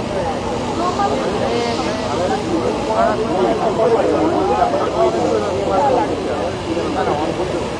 ঠিক আছে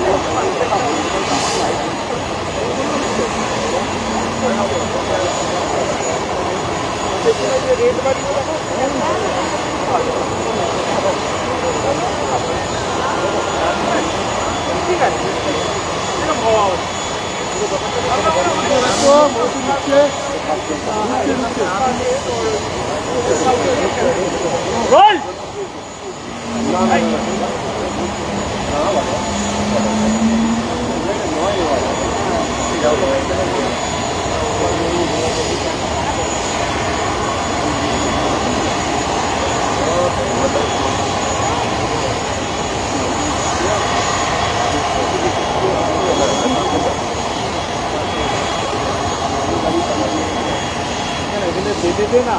দে না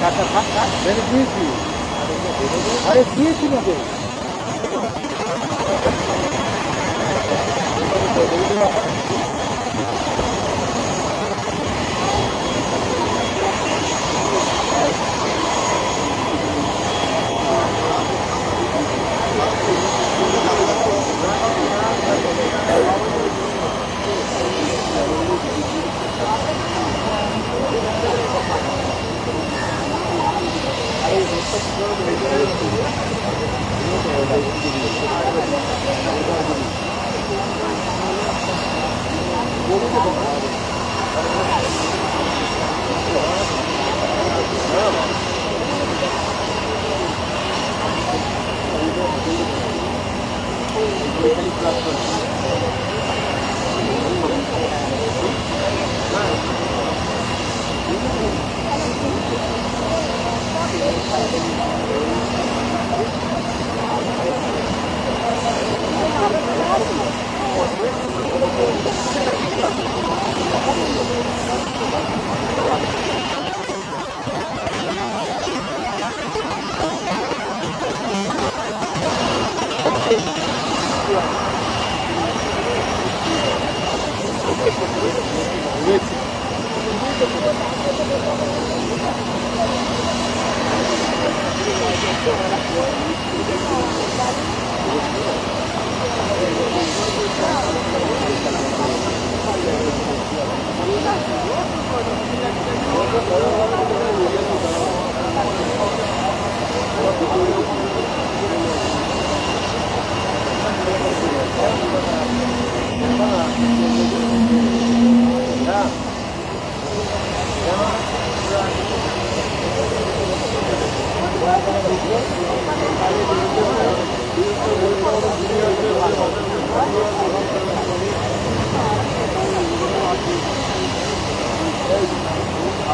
চারটা থাক 아래 뒤에 치면 돼.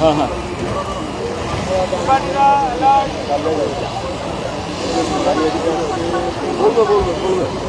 हां हां বলবো বলবো বলবো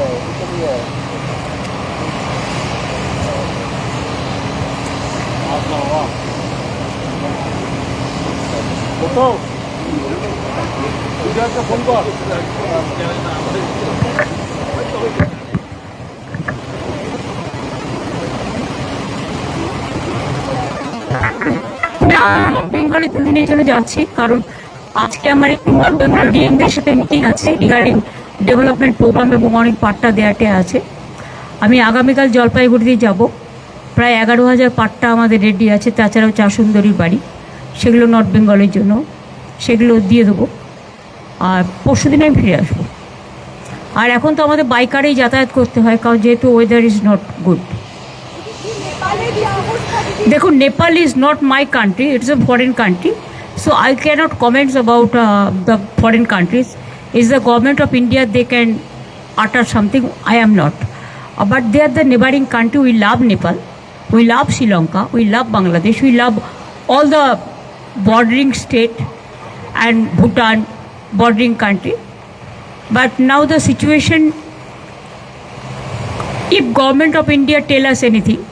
বেঁধে দিয়েছি আরে দিয়েছি না তো কোথাও তুই একটা ফোন কর বেঙ্গলে দুদিনের জন্য যাচ্ছি, কারণ আজকে আমার একটু ডিএমদের সাথে মিটিং আছে রিগার্ডিং ডেভেলপমেন্ট প্রোগ্রাম এবং অনেক পাট্টা দেওয়াটে আছে। আমি আগামীকাল জলপাইগুড়িতে যাব। প্রায় এগারো হাজার পাট্টা আমাদের রেডি আছে, তাছাড়াও চা সুন্দরীর বাড়ি। সেগুলো নর্থ বেঙ্গলের জন্য। সেগুলো দিয়ে দেবো। আর পরশু দিনে আমি ফিরে আসব। আর এখন তো আমাদের বাইকারেই যাতায়াত করতে হয়, কারণ যেহেতু ওয়েদার ইজ নট গুড দেখুন Nepal is not my country it's a foreign country so I cannot comments about the foreign countries is the government of India, they can utter something, I am not. Uh, but they are the neighboring country, we love Nepal, we love Sri Lanka, we love Bangladesh, we love all the bordering state and Bhutan bordering country. But now the situation, if government of India tell us anything,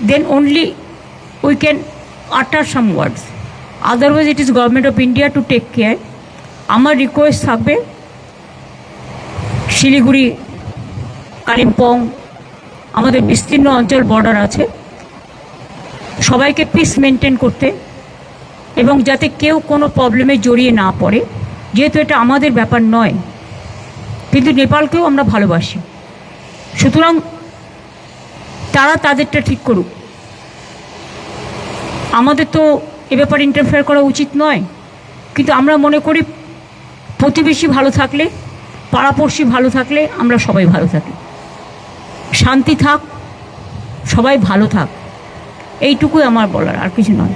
then only we can utter some words. Otherwise it is government of India to take care আমার request থাকবে শিলিগুড়ি, কালিম্পং, আমাদের বিস্তীর্ণ অঞ্চল border আছে। সবাইকে piece maintain করতে এবং যাতে কেউ কোনো প্রবলেমে জড়িয়ে না পড়ে, যেহেতু এটা আমাদের ব্যাপার নয়, কিন্তু নেপালকেও আমরা ভালোবাসি। সুতরাং তারা তাদেরটা ঠিক করুক। আমাদের তো এ ব্যাপারে ইন্টারফেয়ার করা উচিত নয়, কিন্তু আমরা মনে করি প্রতিবেশী ভালো থাকলে, পাড়াপড়শি ভালো থাকলে আমরা সবাই ভালো থাকি। শান্তি থাক, সবাই ভালো থাক। এইটুকুই আমার বলার, আর কিছু নয়?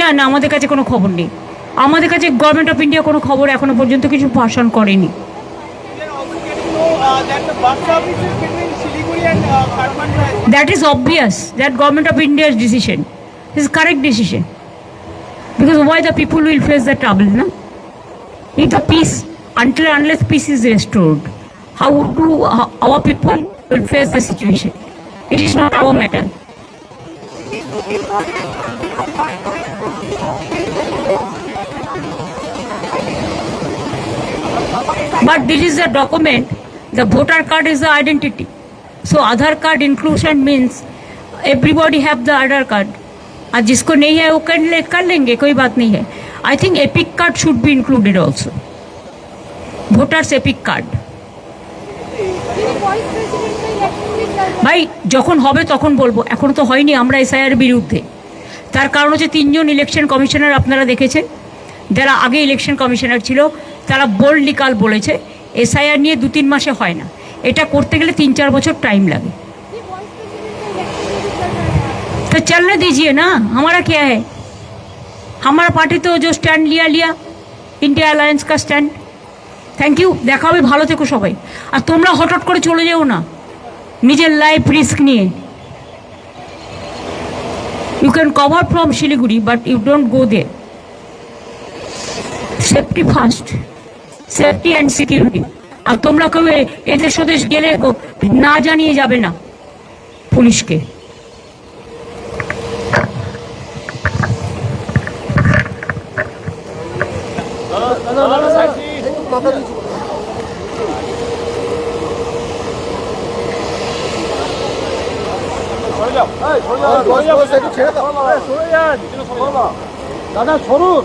না না, আমাদের কাছে কোনো খবর নেই। আমাদের কাছে গভর্নমেন্ট অফ ইন্ডিয়া কোনো খবর এখনও পর্যন্ত কিছু ভাষণ করেনি। That is obvious that government of india's decision. Is correct decision. Because why the people will face the trouble no if the peace until unless peace is restored how do our people will face the situation? It is not our matter. But this is a document. The voter card is the identity so aadhaar card inclusion means everybody have the aadhaar card और जिसको नहीं है वो कर ले कर लेंगे कोई बात नहीं है I think EPIC card should be included also voters EPIC card ভাই যখন হবে তখন বলবো এখন তো হয়নি আমরা এসআইআর বিরুদ্ধে তার কারণ হচ্ছে তিনজন ইলেকশন কমিশনার আপনারা দেখেছেন যারা আগে ইলেকশন কমিশনার ছিল তারা বোল্ডলি কাল বলেছে এসআইআর নিয়ে দু তিন মাসে হয় না এটা করতে গেলে তিন চার বছর টাইম লাগে तो चलने दीजिए ना हमारा क्या है हमारा पार्टी तो जो स्टैंड लिया लिया इंडिया अलायंस का स्टैंड থ্যাংক ইউ দেখা হবে ভালো থেকো সবাই আর তোমরা হঠাৎ করে চলে যেও না নিজের লাইফ রিস্ক নিয়ে you can cover from Siliguri but you don't go there safety first safety and security আর তোমরা কেউ এদেশ ওদেশ গেলে না জানিয়ে যাবে না পুলিশকে। দাদা সরুন।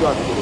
くなってくる。